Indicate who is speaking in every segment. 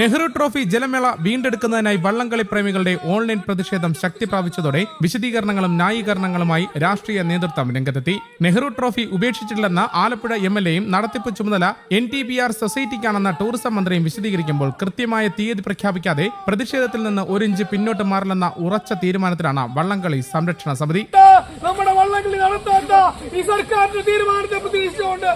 Speaker 1: Nehru trophy ജലമേള വീണ്ടെടുക്കുന്നതിനായി വള്ളംകളി പ്രേമികളുടെ online പ്രതിഷേധം ശക്തി പ്രാപിച്ചതോടെ വിശദീകരണങ്ങളും ന്യായീകരണങ്ങളുമായി രാഷ്ട്രീയ നേതൃത്വം രംഗത്തെത്തി. നെഹ്റു ട്രോഫി ഉപേക്ഷിച്ചിട്ടില്ലെന്ന ആലപ്പുഴ എം എൽ എയും നടത്തിപ്പ് ചുമതല എൻ ടി ബി ആർ സൊസൈറ്റിക്കാണെന്ന ടൂറിസം മന്ത്രിയും വിശദീകരിക്കുമ്പോൾ കൃത്യമായ തീയതി പ്രഖ്യാപിക്കാതെ പ്രതിഷേധത്തിൽ നിന്ന് ഒരു ഇഞ്ച് പിന്നോട്ട് മാറില്ലെന്ന ഉറച്ച തീരുമാനത്തിലാണ് വള്ളംകളി സംരക്ഷണ സമിതി.
Speaker 2: വള്ളംകളി നടത്താത്ത ഈ സർക്കാരിന്റെ തീരുമാനത്തെ പ്രതീക്ഷിച്ചുകൊണ്ട്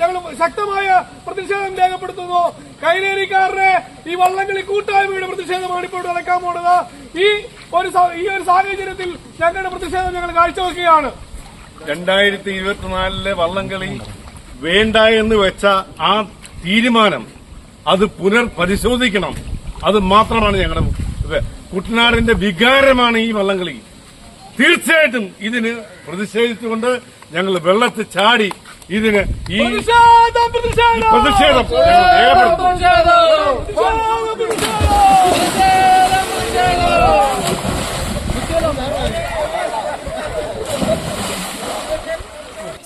Speaker 2: ഞങ്ങൾ ശക്തമായ പ്രതിഷേധം രേഖപ്പെടുത്തുന്നു. കൈലേരിക്കാരുടെ ഈ വള്ളംകളി കൂട്ടായ്മയുടെ പ്രതിഷേധമാണ് ഇപ്പോൾ നടക്കാൻ പോണത്. ഈ ഒരു ഈ ഒരു സാഹചര്യത്തിൽ ഞങ്ങളുടെ പ്രതിഷേധം ഞങ്ങൾ കാഴ്ചവെക്കുകയാണ്.
Speaker 3: രണ്ടായിരത്തി ഇരുപത്തിനാലിലെ വള്ളംകളി വേണ്ട എന്ന് വെച്ച ആ തീരുമാനം അത് പുനർപരിശോധിക്കണം. അത് മാത്രമാണ് ഞങ്ങളുടെ. കുട്ടനാടിന്റെ വികാരമാണ് ഈ വള്ളംകളി. തീർച്ചയായിട്ടും ഇതിന് പ്രതിഷേധിച്ചുകൊണ്ട് ഞങ്ങൾ വെള്ളത്തിൽ ചാടി ഇതിന് ഈ
Speaker 2: പ്രതിഷേധം പ്രതിഷേധം
Speaker 3: പ്രതിഷേധം ഞങ്ങൾ രേഖപ്പെടുത്തും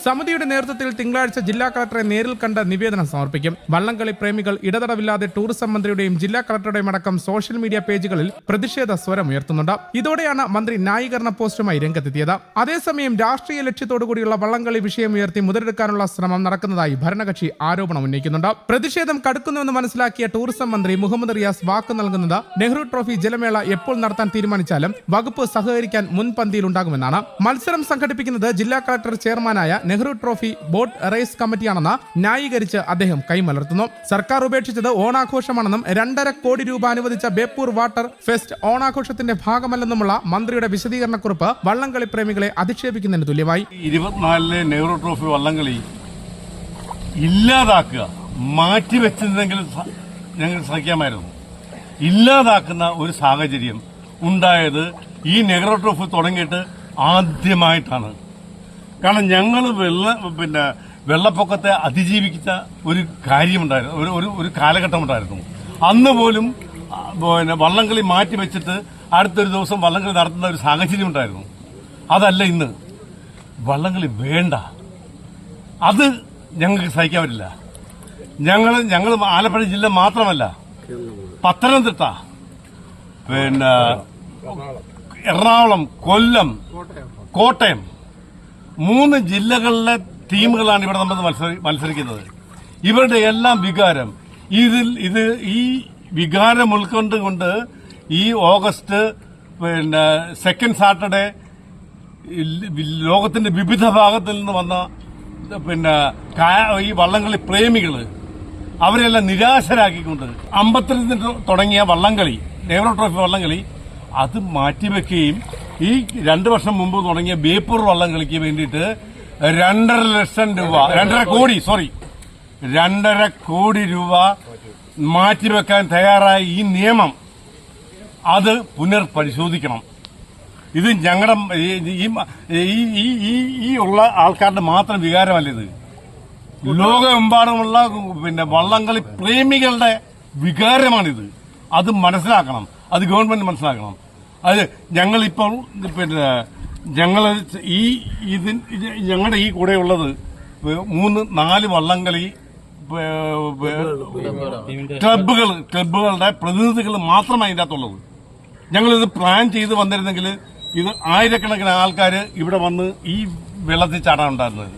Speaker 1: സമിതിയുടെ നേതൃത്വത്തിൽ തിങ്കളാഴ്ച ജില്ലാ കളക്ടറെ നേരിൽ കണ്ട് നിവേദനം സമർപ്പിക്കും. വള്ളംകളി പ്രേമികൾ ഇടതടവില്ലാതെ ടൂറിസം മന്ത്രിയുടെയും ജില്ലാ കളക്ടറുടെയും അടക്കം സോഷ്യൽ മീഡിയ പേജുകളിൽ പ്രതിഷേധ സ്വരം ഉയർത്തുന്നുണ്ട്. ഇതോടെയാണ് മന്ത്രി ന്യായീകരണ പോസ്റ്റുമായി രംഗത്തെത്തിയത്. അതേസമയം രാഷ്ട്രീയ ലക്ഷ്യത്തോടുകൂടിയുള്ള വള്ളംകളി വിഷയം ഉയർത്തി മുതലെടുക്കാനുള്ള ശ്രമം നടക്കുന്നതായി ഭരണകക്ഷി ആരോപണം ഉന്നയിക്കുന്നുണ്ട്. പ്രതിഷേധം കടുക്കുന്നുവെന്ന് മനസ്സിലാക്കിയ ടൂറിസം മന്ത്രി മുഹമ്മദ് റിയാസ് വാക്ക് നൽകുന്നത് നെഹ്റു ട്രോഫി ജലമേള എപ്പോൾ നടത്താൻ തീരുമാനിച്ചാലും വകുപ്പ് സഹകരിക്കാൻ മുൻപന്തിയിലുണ്ടാകുമെന്നാണ്. മത്സരം സംഘടിപ്പിക്കുന്നത് ജില്ലാ കളക്ടർ ചെയർമാനായ നെഹ്റു ട്രോഫി ബോട്ട് റേസ് കമ്മിറ്റിയാണെന്ന് ന്യായീകരിച്ച് അദ്ദേഹം കൈമലർത്തുന്നു. സർക്കാർ ഉപേക്ഷിച്ചത് ഓണാഘോഷമാണെന്നും രണ്ടര കോടി രൂപ അനുവദിച്ച ബേപ്പൂർ വാട്ടർ ഫെസ്റ്റ് ഓണാഘോഷത്തിന്റെ ഭാഗമല്ലെന്നുമുള്ള മന്ത്രിയുടെ വിശദീകരണക്കുറിപ്പ് വള്ളംകളി പ്രേമികളെ അധിക്ഷേപിക്കുന്നതിന് തുല്യമായി.
Speaker 3: നെഹ്റു ട്രോഫി വള്ളംകളി ഇല്ലാതാക്കുക മാറ്റിവെച്ചിരുന്നെങ്കിൽ സ- ഞങ്ങൾ ശ്രമിക്കാമായിരുന്നു. ഇല്ലാതാക്കുന്ന ഒരു സാഹചര്യം ഉണ്ടായത് ഈ നെഹ്റു ട്രോഫി തുടങ്ങിയിട്ട് ആദ്യമായിട്ടാണ്. കാരണം ഞങ്ങൾ വെള്ള പിന്നെ വെള്ളപ്പൊക്കത്തെ അതിജീവിച്ച ഒരു കാര്യമുണ്ടായിരുന്നു ഒരു ഒരു ഒരു കാലഘട്ടമുണ്ടായിരുന്നു. അന്ന് പോലും പിന്നെ വള്ളംകളി മാറ്റി വെച്ചിട്ട് അടുത്തൊരു ദിവസം വള്ളംകളി നടത്തുന്ന ഒരു സാഹചര്യം ഉണ്ടായിരുന്നു. അതല്ല ഇന്ന്. വള്ളംകളി വേണ്ട. അത് ഞങ്ങൾക്ക് സഹിക്കാൻ പറ്റില്ല. ഞങ്ങൾ ഞങ്ങൾ ആലപ്പുഴ ജില്ല മാത്രമല്ല പത്തനംതിട്ട പിന്നെ എറണാകുളം. കൊല്ലം കോട്ടയം മൂന്ന് ജില്ലകളിലെ ടീമുകളാണ് ഇവിടെ നമ്മൾ മത്സരി മത്സരിക്കുന്നത്. ഇവരുടെ എല്ലാം വികാരം. ഇതിൽ ഇത് ഈ വികാരം ഉൾക്കൊണ്ടുകൊണ്ട് ഈ ഓഗസ്റ്റ് പിന്നെ സെക്കൻഡ് സാറ്റർഡേ ലോകത്തിന്റെ വിവിധ ഭാഗത്തിൽ നിന്ന് വന്ന പിന്നെ ഈ വള്ളംകളി പ്രേമികൾ അവരെല്ലാം നിരാശരാക്കിക്കൊണ്ട് അമ്പത്തിരണ്ടിന് തുടങ്ങിയ വള്ളംകളി നെഹ്റു ട്രോഫി വള്ളംകളി അത് മാറ്റിവെക്കുകയും ഈ രണ്ടു വർഷം മുമ്പ് തുടങ്ങിയ ബേപ്പൂർ വള്ളം കളിക്ക് വേണ്ടിയിട്ട് രണ്ടര ലക്ഷം രൂപ രണ്ടര കോടി സോറി രണ്ടര കോടി രൂപ മാറ്റിവെക്കാൻ തയ്യാറായ ഈ നിയമം അത് പുനർപരിശോധിക്കണം. ഇത് ഞങ്ങളുടെ ഈ ഉള്ള ആൾക്കാരുടെ മാത്രം വികാരമല്ല ഇത്. ലോകമെമ്പാടുമുള്ള പിന്നെ വള്ളംകളി പ്രേമികളുടെ വികാരമാണിത്. അത് മനസ്സിലാക്കണം. അത് ഗവൺമെന്റ് മനസ്സിലാക്കണം. അത് ഞങ്ങളിപ്പോൾ പിന്നെ ഞങ്ങൾ ഈ ഇതിൻ ഞങ്ങളുടെ ഈ കൂടെ ഉള്ളത് മൂന്ന് നാല് വള്ളംകളി ക്ലബുകൾ ക്ലബുകളുടെ പ്രതിനിധികൾ മാത്രമാണ് അതിന്റെ അകത്തുള്ളത് ഞങ്ങളിത് പ്ലാൻ ചെയ്ത് വന്നിരുന്നെങ്കിൽ ഇത് ആയിരക്കണക്കിന് ആൾക്കാർ ഇവിടെ വന്ന് ഈ വെള്ളത്തിൽ ചാടാൻ ഉണ്ടായിരുന്നത്.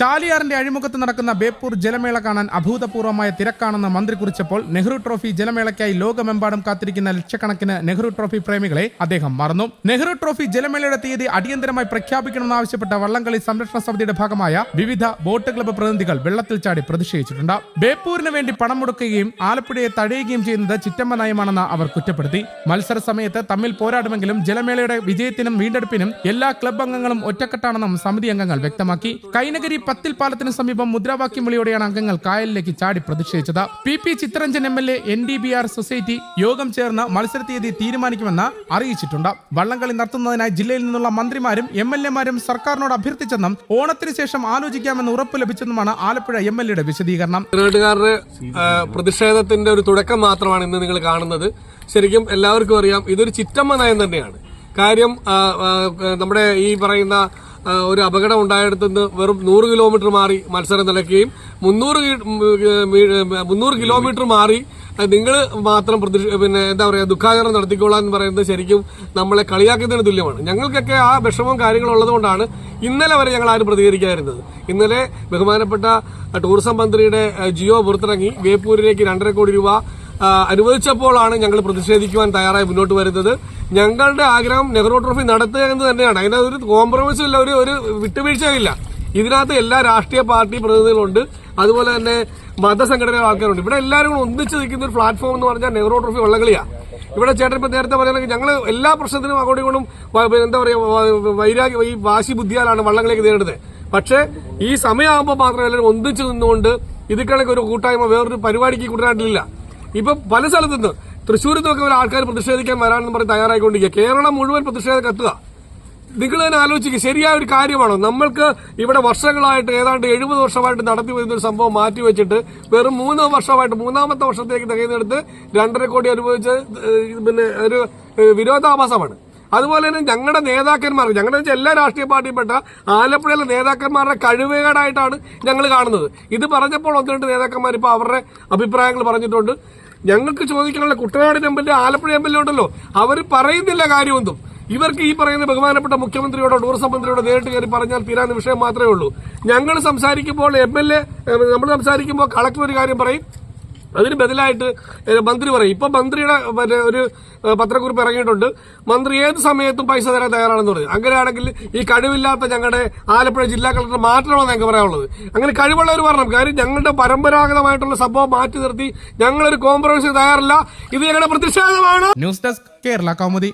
Speaker 1: ചാലിയാറിന്റെ അഴിമുഖത്ത് നടക്കുന്ന ബേപ്പൂർ ജലമേള കാണാൻ അഭൂതപൂർവമായ തിരക്കാണെന്ന് മന്ത്രി കുറിച്ചപ്പോൾ നെഹ്റു ട്രോഫി ജലമേളയ്ക്കായി ലോകമെമ്പാടും കാത്തിരിക്കുന്ന ലക്ഷക്കണക്കിന് നെഹ്റു ട്രോഫി പ്രേമികളെ അദ്ദേഹം മറന്നു. നെഹ്റു ട്രോഫി ജലമേളയുടെ തീയതി അടിയന്തരമായി പ്രഖ്യാപിക്കണമെന്നാവശ്യപ്പെട്ട വള്ളംകളി സംരക്ഷണ സമിതിയുടെ ഭാഗമായ വിവിധ ബോട്ട് ക്ലബ്ബ് പ്രതിനിധികൾ വെള്ളത്തിൽ ചാടി പ്രതിഷേധിച്ചിട്ടുണ്ട്. ബേപ്പൂരിന് വേണ്ടി പണം മുടക്കുകയും ആലപ്പുഴയെ തടയുകയും ചെയ്യുന്നത് ചിറ്റമ്മ നയമാണെന്ന് അവർ കുറ്റപ്പെടുത്തി. മത്സര സമയത്ത് തമ്മിൽ പോരാടുമെങ്കിലും ജലമേളയുടെ വിജയത്തിനും വീണ്ടെടുപ്പിനും എല്ലാ ക്ലബ് അംഗങ്ങളും ഒറ്റക്കെട്ടാണെന്നും സമിതി അംഗങ്ങൾ വ്യക്തമാക്കി. കൈനഗരി പത്തിൽ പാലത്തിന് സമീപം മുദ്രാവാക്യം വിളിയോടെയാണ് അംഗങ്ങൾ കായലിലേക്ക് ചാടി പ്രതിഷേധിച്ചത്. P P Chitharanjan M L A N D B R society യോഗം ചേർന്ന് മത്സര തീയതി തീരുമാനിക്കുമെന്ന് അറിയിച്ചിട്ടുണ്ട്. വള്ളംകളി നടത്തുന്നതിനായി ജില്ലയിൽ നിന്നുള്ള മന്ത്രിമാരും എം എൽ എമാരും സർക്കാരിനോട് അഭ്യർത്ഥിച്ചെന്നും ഓണത്തിന് ശേഷം ആലോചിക്കാമെന്ന് ഉറപ്പ് ലഭിച്ചെന്നുമാണ് ആലപ്പുഴ എം എൽ എയുടെ വിശദീകരണം.
Speaker 4: പ്രതിഷേധത്തിന്റെ ഒരു തുടക്കം മാത്രമാണ് ഇന്ന് നിങ്ങൾ കാണുന്നത്. ശരിക്കും എല്ലാവർക്കും അറിയാം ഇതൊരു ചിറ്റമ്മ നയം തന്നെയാണ്. കാര്യം നമ്മുടെ ഈ പറയുന്ന ഒരു അപകടം ഉണ്ടായിടത്തു നിന്ന് വെറും നൂറ് കിലോമീറ്റർ മാറി മത്സരം നടക്കുകയും മുന്നൂറ് മുന്നൂറ് കിലോമീറ്റർ മാറി നിങ്ങൾ മാത്രം പ്രതിഷ പിന്നെ എന്താ പറയുക ദുഃഖാചരണം നടത്തിക്കോളാം എന്ന് പറയുന്നത് ശരിക്കും നമ്മളെ കളിയാക്കുന്നതിന് തുല്യമാണ്. ഞങ്ങൾക്കൊക്കെ ആ വിഷമവും കാര്യങ്ങളും ഉള്ളതുകൊണ്ടാണ് ഇന്നലെ വരെ ഞങ്ങൾ ആരും പ്രതികരിക്കാതിരുന്നത്. ഇന്നലെ ബഹുമാനപ്പെട്ട ടൂറിസം മന്ത്രിയുടെ ജിയോ പുറത്തിറങ്ങി വേപ്പൂരിലേക്ക് രണ്ടര കോടി രൂപ അനുവദിച്ചപ്പോഴാണ് ഞങ്ങൾ പ്രതിഷേധിക്കുവാൻ തയ്യാറായി മുന്നോട്ട് വരുന്നത്. ഞങ്ങളുടെ ആഗ്രഹം നെഹ്റു ട്രോഫി നടത്തുക എന്ന് തന്നെയാണ്. അതിനകത്ത് ഒരു കോംപ്രമൈസും ഇല്ല ഒരു ഒരു വിട്ടുവീഴ്ചയില്ല. ഇതിനകത്ത് എല്ലാ രാഷ്ട്രീയ പാർട്ടി പ്രതിനിധികളുണ്ട്. അതുപോലെ തന്നെ മതസംഘടന ആൾക്കാരുണ്ട്. ഇവിടെ എല്ലാവരും ഒന്നിച്ച് നിൽക്കുന്ന ഒരു പ്ലാറ്റ്ഫോം എന്ന് പറഞ്ഞാൽ നെഹ്റു ട്രോഫി വള്ളകളിയാണ് ഇവിടെ ചേട്ടൻ ഇപ്പം നേരത്തെ പറയുന്നത് ഞങ്ങൾ എല്ലാ പ്രശ്നത്തിനും അങ്ങോട്ടും ഇങ്ങോട്ടും എന്താ പറയുക വൈരാഗ്യ ഈ വാശി ബുദ്ധിയാലാണ് വള്ളങ്ങളിലേക്ക് നേരിടുന്നത്. പക്ഷേ ഈ സമയമാകുമ്പോൾ മാത്രം എല്ലാവരും ഒന്നിച്ച് നിന്നുകൊണ്ട് ഇത് കണക്ക് ഒരു കൂട്ടായ്മ വേറൊരു പരിപാടിക്ക് കുട്ടനാട്ടിലില്ല. ഇപ്പൊ പല സ്ഥലത്തു നിന്ന് തൃശ്ശൂരിൽ നിന്നൊക്കെ ആൾക്കാർ പ്രതിഷേധിക്കാൻ വരാനെന്ന് പറഞ്ഞ് തയ്യാറായിക്കൊണ്ടിരിക്കുക. കേരളം മുഴുവൻ പ്രതിഷേധം കത്തുക. നിങ്ങൾ തന്നെ ആലോചിക്കുക ശരിയായ ഒരു കാര്യമാണോ? നമ്മൾക്ക് ഇവിടെ വർഷങ്ങളായിട്ട് ഏതാണ്ട് എഴുപത് വർഷമായിട്ട് നടത്തി വരുന്ന ഒരു സംഭവം മാറ്റിവെച്ചിട്ട് വെറും മൂന്ന് വർഷമായിട്ട് മൂന്നാമത്തെ വർഷത്തേക്ക് തികയുന്നെടുത്ത് രണ്ടര കോടി അനുഭവിച്ച് പിന്നെ ഒരു വിരോധാഭാസമാണ്. അതുപോലെ തന്നെ ഞങ്ങളുടെ നേതാക്കന്മാർ ഞങ്ങളുടെ വെച്ചാൽ എല്ലാ രാഷ്ട്രീയ പാർട്ടിയിൽപ്പെട്ട ആലപ്പുഴയിലെ നേതാക്കന്മാരുടെ കഴിവുകേടായിട്ടാണ് ഞങ്ങൾ കാണുന്നത്. ഇത് പറഞ്ഞപ്പോൾ ഒന്ന് രണ്ട് നേതാക്കന്മാർ ഇപ്പോൾ അവരുടെ അഭിപ്രായങ്ങൾ പറഞ്ഞിട്ടുണ്ട്. ഞങ്ങൾക്ക് ചോദിക്കാനുള്ള Kuttanad M L A Alappuzha M L A ഉണ്ടല്ലോ. അവർ പറയുന്നില്ല കാര്യമൊന്നും. ഇവർക്ക് ഈ പറയുന്ന ബഹുമാനപ്പെട്ട മുഖ്യമന്ത്രിയോടോ ടൂറിസം മന്ത്രിയോടോ നേരിട്ട് കയറി പറഞ്ഞാൽ തീരാവുന്ന വിഷയം മാത്രമേ ഉള്ളൂ. ഞങ്ങൾ സംസാരിക്കുമ്പോൾ എം എൽ എ നമ്മൾ സംസാരിക്കുമ്പോൾ കളക്ടർ ഒരു കാര്യം പറയും. അതിന് ബദലായിട്ട് മന്ത്രി പറയും. ഇപ്പൊ മന്ത്രിയുടെ മറ്റേ ഒരു പത്രക്കുറിപ്പ് ഇറങ്ങിയിട്ടുണ്ട്. മന്ത്രി ഏത് സമയത്തും പൈസ തരാൻ തയ്യാറാണെന്ന് പറയും. അങ്ങനെയാണെങ്കിൽ ഈ കഴിവില്ലാത്ത ഞങ്ങളുടെ ആലപ്പുഴ ജില്ലാ കളക്ടർ മാറ്റണമെന്ന് ഞങ്ങൾക്ക് പറയാനുള്ളത്. അങ്ങനെ കഴിവുള്ളവർ പറയണം. കാര്യം ഞങ്ങളുടെ പരമ്പരാഗതമായിട്ടുള്ള സംഭവം മാറ്റി നിർത്തി ഞങ്ങളൊരു കോംപ്രമൈസ് തയ്യാറല്ല. ഇത് ഞങ്ങളുടെ പ്രതിഷേധമാണ്.
Speaker 1: News desk Kerala Kaumudi.